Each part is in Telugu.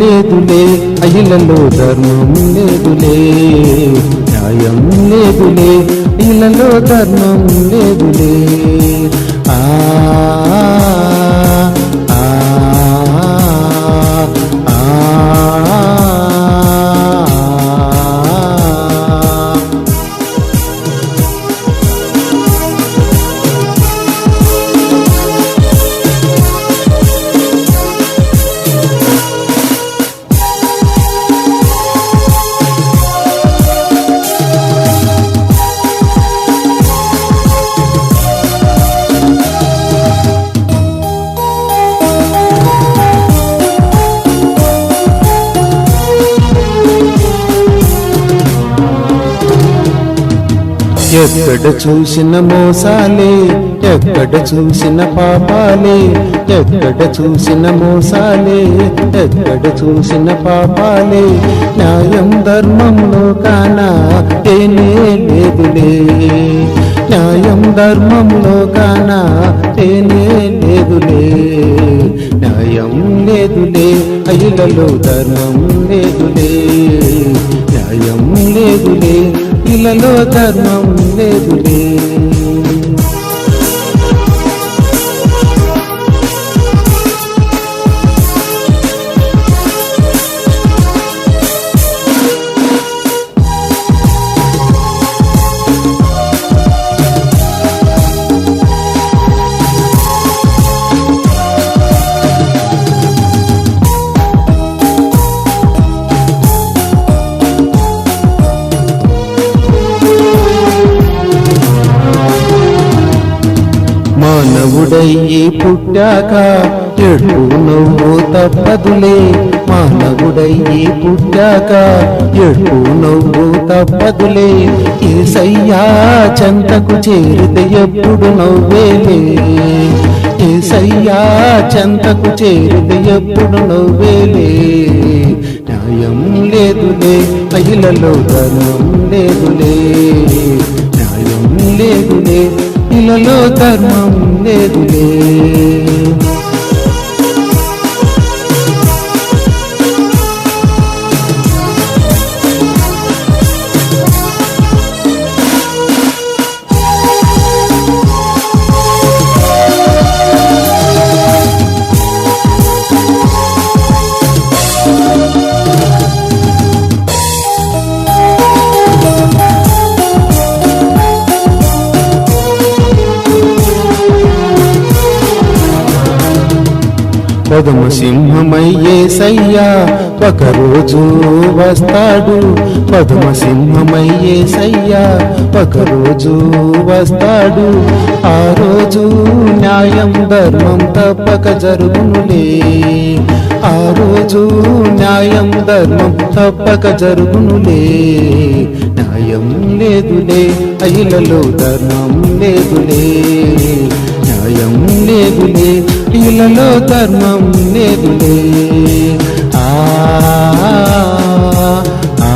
లేదులే అయ్యలలో ధర్మం లేదులే న్యాయం లేదులే ఇళ్ళలో ధర్మం లేదులే ఎక్కడ చూసిన మోసాలే ఎక్కడ చూసిన పాపాలే ఎక్కడ చూసిన మోసాలే ఎక్కడ చూసిన పాపాలే. న్యాయం ధర్మంలో కానా తేనే లేదులే. న్యాయం ధర్మంలో కానా తేనే లేదులే. న్యాయం లేదులే అయ్యలలో ధర్మం లేదులే. న్యాయం లేదులే ఇళ్ళలో ధర్మం లేదులే మానవుడయ్యి పుట్టాక ఎడు నవ్వు తప్పదులే. మానవుడయ్యి పుట్టాక ఎడు నవ్వు తప్పదులే. ఏసయ్యా చెంతకు చేరితే ఎప్పుడు నవ్వేలే. ఏసయ్యా చెంతకు చేరితే ఎప్పుడు నవ్వేలే. న్యాయం లేదులే మహిళలో ధనం లేదులే. న్యాయం లేదులే ఇళ్ళలో ధర్మం లేదులే. పదమ సింహమయ్యే సయ్యా ఒకరోజు వస్తాడు. పదమ సింహమయ్యే సయ్యా ఒకరోజు వస్తాడు. ఆ రోజు న్యాయం ధర్మం తప్పక జరుగునులే. ఆ రోజు న్యాయం ధర్మం తప్పక జరుగునులే. న్యాయం లేదులే అయ్యలలో ధర్మం లేదులే. న్యాయం లేదులే ఇళ్ళలో ధర్మం లేదులే. ఆ ఆ,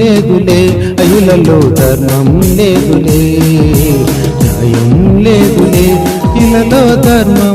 లేదులే అయులలో ధర్మం లేదులే. న్యాయం లేదులే ఇలలో ధర్మం